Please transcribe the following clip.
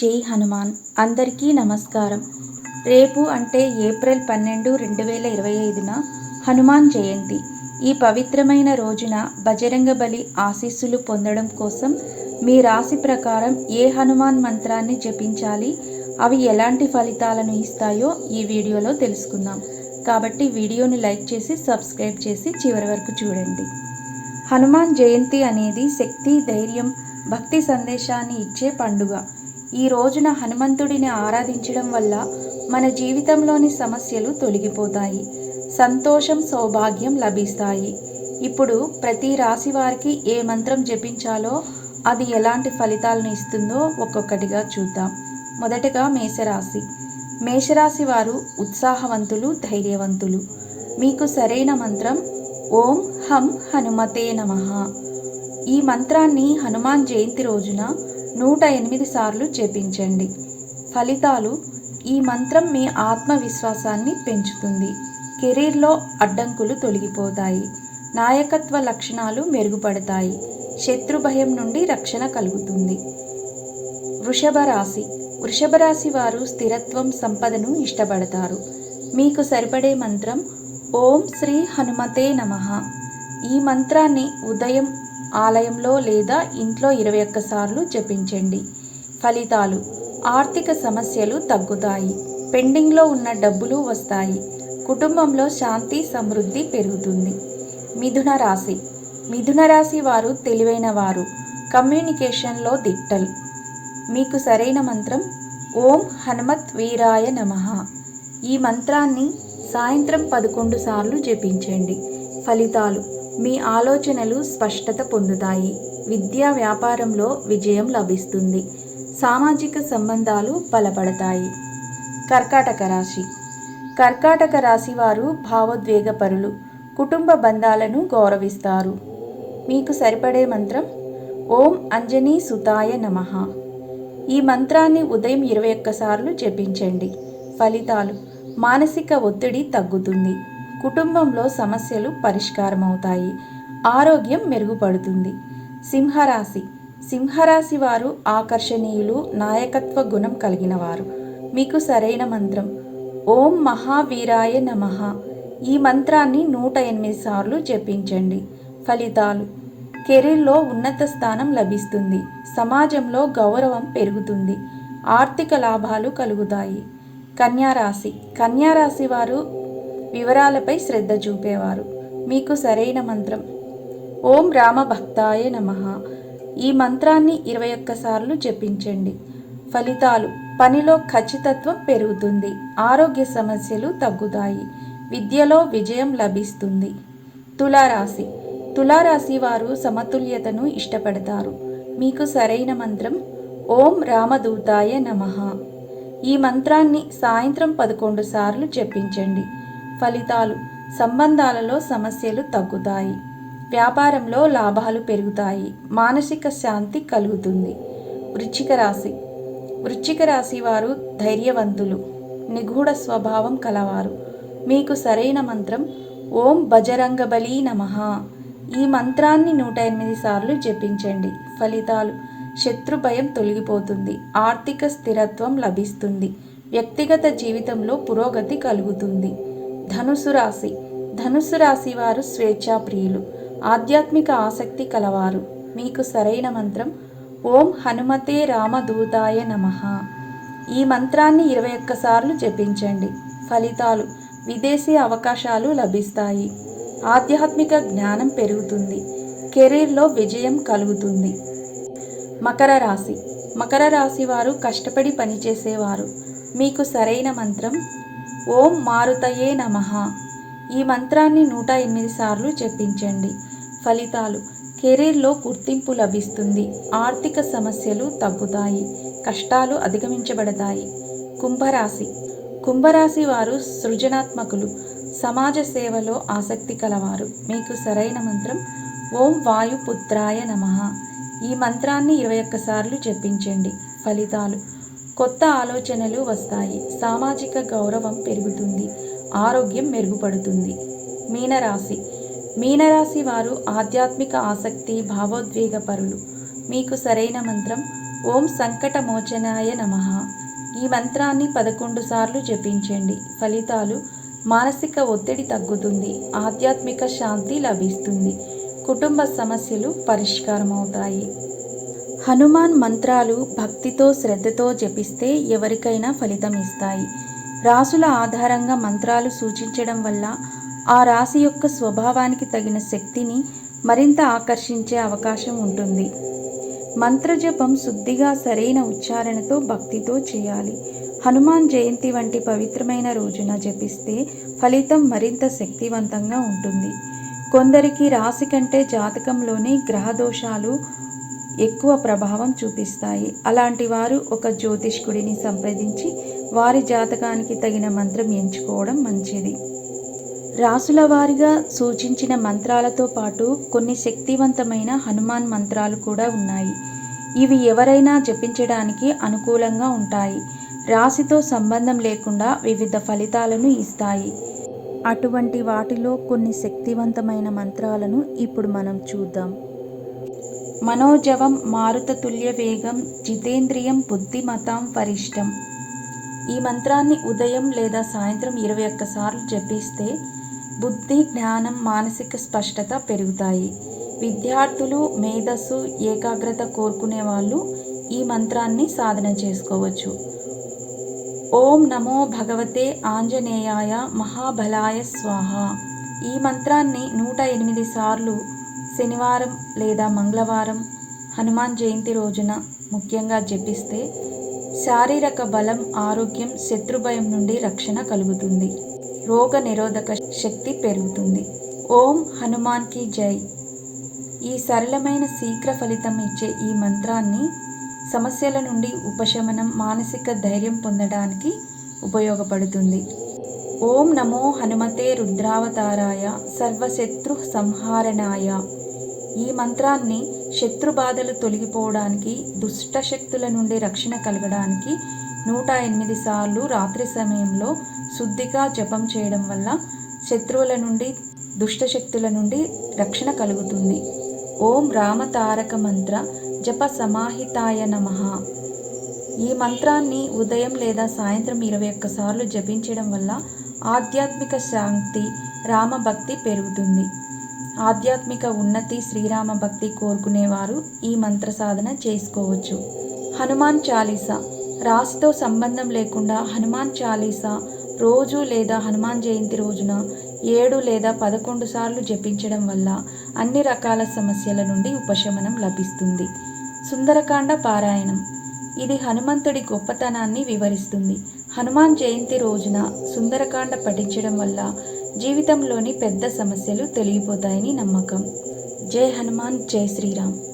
జై హనుమాన్. అందరికీ నమస్కారం. రేపు అంటే ఏప్రిల్ పన్నెండు రెండు వేల ఇరవై ఐదున హనుమాన్ జయంతి. ఈ పవిత్రమైన రోజున బజరంగ బలి ఆశీస్సులు పొందడం కోసం మీ రాశి ప్రకారం ఏ హనుమాన్ మంత్రాన్ని జపించాలి అవి ఎలాంటి ఫలితాలను ఇస్తాయో ఈ వీడియోలో తెలుసుకుందాం. కాబట్టి వీడియోని లైక్ చేసి సబ్స్క్రైబ్ చేసి చివరి వరకు చూడండి. హనుమాన్ జయంతి అనేది శక్తి ధైర్యం భక్తి సందేశాన్ని ఇచ్చే పండుగ. ఈ రోజున హనుమంతుడిని ఆరాధించడం వల్ల మన జీవితంలోని సమస్యలు తొలగిపోతాయి. సంతోషం సౌభాగ్యం లభిస్తాయి. ఇప్పుడు ప్రతి రాశి వారికి ఏ మంత్రం జపించాలో అది ఎలాంటి ఫలితాలను ఇస్తుందో ఒక్కొక్కటిగా చూద్దాం. మొదటగా మేషరాశి. మేషరాశి వారు ఉత్సాహవంతులు ధైర్యవంతులు. మీకు సరైన మంత్రం ఓం హం హనుమతే నమ. ఈ మంత్రాన్ని హనుమాన్ జయంతి రోజున నూట ఎనిమిది సార్లు జపించండి. ఫలితాలు ఈ మంత్రం మీ ఆత్మవిశ్వాసాన్ని పెంచుతుంది. కెరీర్లో అడ్డంకులు తొలగిపోతాయి. నాయకత్వ లక్షణాలు మెరుగుపడతాయి. శత్రు భయం నుండి రక్షణ కలుగుతుంది. వృషభ రాశి. వృషభ రాశి వారు స్థిరత్వం సంపదను ఇష్టపడతారు. మీకు సరిపడే మంత్రం ఓం శ్రీ హనుమతే నమ. ఈ మంత్రాన్ని ఉదయం ఆలయంలో లేదా ఇంట్లో ఇరవై ఒక్కసార్లు జపించండి. ఫలితాలు. ఆర్థిక సమస్యలు తగ్గుతాయి. పెండింగ్లో ఉన్న డబ్బులు వస్తాయి. కుటుంబంలో శాంతి సమృద్ధి పెరుగుతుంది. మిథున రాశి. మిథున రాశి వారు తెలివైన వారు. కమ్యూనికేషన్లో దిట్టలు. మీకు సరైన మంత్రం? ఓం హనుమత్ వీరాయ నమ. ఈ మంత్రాన్ని సాయంత్రం పదకొండు సార్లు జపించండి. ఫలితాలు. మీ ఆలోచనలు స్పష్టత పొందుతాయి. విద్యా వ్యాపారంలో విజయం లభిస్తుంది. సామాజిక సంబంధాలు బలపడతాయి. కర్కాటక రాశి. కర్కాటక రాశి వారు భావోద్వేగపరులు కుటుంబ బంధాలను గౌరవిస్తారు. మీకు సరిపడే మంత్రం ఓం అంజనీ సుతాయ నమ. ఈ మంత్రాన్ని ఉదయం ఇరవై ఒక్కసార్లు జపించండి. ఫలితాలు మానసిక ఒత్తిడి తగ్గుతుంది. కుటుంబంలో సమస్యలు పరిష్కారమవుతాయి. ఆరోగ్యం మెరుగుపడుతుంది. సింహరాశి. సింహరాశి వారు ఆకర్షణీయులు నాయకత్వ గుణం కలిగిన వారు మీకు సరైన మంత్రం. ఓం మహావీరాయ నమ. ఈ మంత్రాన్ని నూట ఎనిమిది సార్లు జపించండి. ఫలితాలు. కెరీర్లో ఉన్నత స్థానం లభిస్తుంది. సమాజంలో గౌరవం పెరుగుతుంది. ఆర్థిక లాభాలు కలుగుతాయి. కన్యారాశి. కన్యారాశి వారు వివరాలపై శ్రద్ధ చూపేవారు. మీకు సరైన మంత్రం. ఓం రామ భక్తాయ నమ. ఈ మంత్రాన్ని ఇరవై ఒక్కసార్లు జపించండి. ఫలితాలు. పనిలో ఖచ్చితత్వం పెరుగుతుంది. ఆరోగ్య సమస్యలు తగ్గుతాయి. విద్యలో విజయం లభిస్తుంది. తులారాశి. తులారాశి వారు సమతుల్యతను ఇష్టపడతారు. మీకు సరైన మంత్రం. ఓం రామదూతాయ నమ. ఈ మంత్రాన్ని సాయంత్రం పదకొండు సార్లు జపించండి. ఫలితాలు. సంబంధాలలో సమస్యలు తగ్గుతాయి. వ్యాపారంలో లాభాలు పెరుగుతాయి. మానసిక శాంతి కలుగుతుంది. వృచ్చిక రాశి. వృచ్చిక రాశి వారు ధైర్యవంతులు. నిగూఢ స్వభావం కలవారు. మీకు సరైన మంత్రం ఓం బజరంగబలి నమ. ఈ మంత్రాన్ని నూట ఎనిమిది సార్లు జపించండి. ఫలితాలు. శత్రు భయం తొలగిపోతుంది. ఆర్థిక స్థిరత్వం లభిస్తుంది. వ్యక్తిగత జీవితంలో పురోగతి కలుగుతుంది. ధనుసు రాశి. ధనుసు రాశి వారు స్వేచ్ఛాప్రియులు ఆధ్యాత్మిక ఆసక్తి కలవారు. మీకు సరైన మంత్రం ఓం హనుమతే రామదూతాయ నమ. ఈ మంత్రాన్ని ఇరవై ఒక్కసార్లు జపించండి. ఫలితాలు విదేశీ అవకాశాలు లభిస్తాయి. ఆధ్యాత్మిక జ్ఞానం పెరుగుతుంది. కెరీర్లో విజయం కలుగుతుంది. మకర రాశి. మకర రాశి వారు కష్టపడి పనిచేసేవారు. మీకు సరైన మంత్రం ఓం మారుతయే నమ. ఈ మంత్రాన్ని నూట ఎనిమిది సార్లు చెప్పించండి ఫలితాలు కెరీర్లో గుర్తింపు లభిస్తుంది. ఆర్థిక సమస్యలు తగ్గుతాయి. కష్టాలు అధిగమించబడతాయి. కుంభరాశి కుంభరాశి వారు సృజనాత్మకులు. సమాజ సేవలో ఆసక్తి కలవారు. మీకు సరైన మంత్రం ఓం వాయుపుత్రాయ నమ. ఈ మంత్రాన్ని ఇరవై ఒక్కసార్లు చెప్పించండి ఫలితాలు కొత్త ఆలోచనలు వస్తాయి. సామాజిక గౌరవం పెరుగుతుంది. ఆరోగ్యం మెరుగుపడుతుంది. మీనరాశి. మీనరాశి వారు ఆధ్యాత్మిక ఆసక్తి భావోద్వేగపరులు. మీకు సరైన మంత్రం. ఓం సంకటమోచనాయ నమ. ఈ మంత్రాన్ని పదకొండు సార్లు జపించండి. ఫలితాలు మానసిక ఒత్తిడి తగ్గుతుంది. ఆధ్యాత్మిక శాంతి లభిస్తుంది. కుటుంబ సమస్యలు పరిష్కారమవుతాయి. హనుమాన్ మంత్రాలు భక్తితో శ్రద్ధతో జపిస్తే ఎవరికైనా ఫలితం ఇస్తాయి. రాసుల ఆధారంగా మంత్రాలు సూచించడం వల్ల ఆ రాశి యొక్క స్వభావానికి తగిన శక్తిని మరింత ఆకర్షించే అవకాశం ఉంటుంది. మంత్రజపం శుద్ధిగా సరైన ఉచ్చారణతో భక్తితో చేయాలి. హనుమాన్ జయంతి వంటి పవిత్రమైన రోజున జపిస్తే ఫలితం మరింత శక్తివంతంగా ఉంటుంది. కొందరికి రాశి కంటే జాతకంలోని గ్రహ దోషాలు ఎక్కువ ప్రభావం చూపిస్తాయి. అలాంటి వారు ఒక జ్యోతిష్కుడిని సంప్రదించి వారి జాతకానికి తగిన మంత్రం ఎంచుకోవడం మంచిది. రాసుల వారిగా సూచించిన మంత్రాలతో పాటు కొన్ని శక్తివంతమైన హనుమాన్ మంత్రాలు కూడా ఉన్నాయి. ఇవి ఎవరైనా జపించడానికి అనుకూలంగా ఉంటాయి. రాశితో సంబంధం లేకుండా వివిధ ఫలితాలను ఇస్తాయి. అటువంటి వాటిలో కొన్ని శక్తివంతమైన మంత్రాలను ఇప్పుడు మనం చూద్దాం. మనోజవం మారుతతుల్య వేగం జితేంద్రియం బుద్ధిమతాం వరిష్టం ఈ మంత్రాన్ని ఉదయం లేదా సాయంత్రం ఇరవై ఒక్కసార్లు జపిస్తే బుద్ధి జ్ఞానం మానసిక స్పష్టత పెరుగుతాయి విద్యార్థులు మేధస్సు ఏకాగ్రత కోరుకునే వాళ్ళు ఈ మంత్రాన్ని సాధన చేసుకోవచ్చు ఓం నమో భగవతే ఆంజనేయాయ మహాబలాయ స్వాహ ఈ మంత్రాన్ని నూట ఎనిమిది సార్లు శనివారం లేదా మంగళవారం హనుమాన్ జయంతి రోజున ముఖ్యంగా జపిస్తే శారీరక బలం ఆరోగ్యం శత్రుభయం నుండి రక్షణ కలుగుతుంది. రోగ నిరోధక శక్తి పెరుగుతుంది. ఓం హనుమాన్కి జై. ఈ సరళమైన శీఘ్ర ఫలితం ఇచ్చే ఈ మంత్రాన్ని సమస్యల నుండి ఉపశమనం మానసిక ధైర్యం పొందడానికి ఉపయోగపడుతుంది. ఓం నమో హనుమతే రుద్రావతారాయ సర్వశత్రు సంహారణాయ. ఈ మంత్రాన్ని శత్రుబాధలు తొలగిపోవడానికి దుష్ట శక్తుల నుండి రక్షణ కలగడానికి నూట ఎనిమిది సార్లు రాత్రి సమయంలో శుద్ధిగా జపం చేయడం వల్ల శత్రువుల నుండి దుష్టశక్తుల నుండి రక్షణ కలుగుతుంది. ఓం రామతారక మంత్ర జప సమాహితాయ నమ. ఈ మంత్రాన్ని ఉదయం లేదా సాయంత్రం ఇరవై ఒక్కసార్లు జపించడం వల్ల ఆధ్యాత్మిక శాంతి రామభక్తి పెరుగుతుంది. ఆధ్యాత్మిక ఉన్నతి శ్రీరామ భక్తి కోరుకునేవారు ఈ మంత్ర సాధన చేసుకోవచ్చు. హనుమాన్ చాలీసా. రాశితో సంబంధం లేకుండా హనుమాన్ చాలీసా రోజు లేదా హనుమాన్ జయంతి రోజున ఏడు లేదా పదకొండు సార్లు జపించడం వల్ల అన్ని రకాల సమస్యల నుండి ఉపశమనం లభిస్తుంది. సుందరకాండ పారాయణం. ఇది హనుమంతుడి గొప్పతనాన్ని వివరిస్తుంది. హనుమాన్ జయంతి రోజున సుందరకాండ పఠించడం వల్ల జీవితంలోని పెద్ద సమస్యలు తెలిగిపోతాయని నమ్మకం. జై హనుమాన్ జై శ్రీరామ్.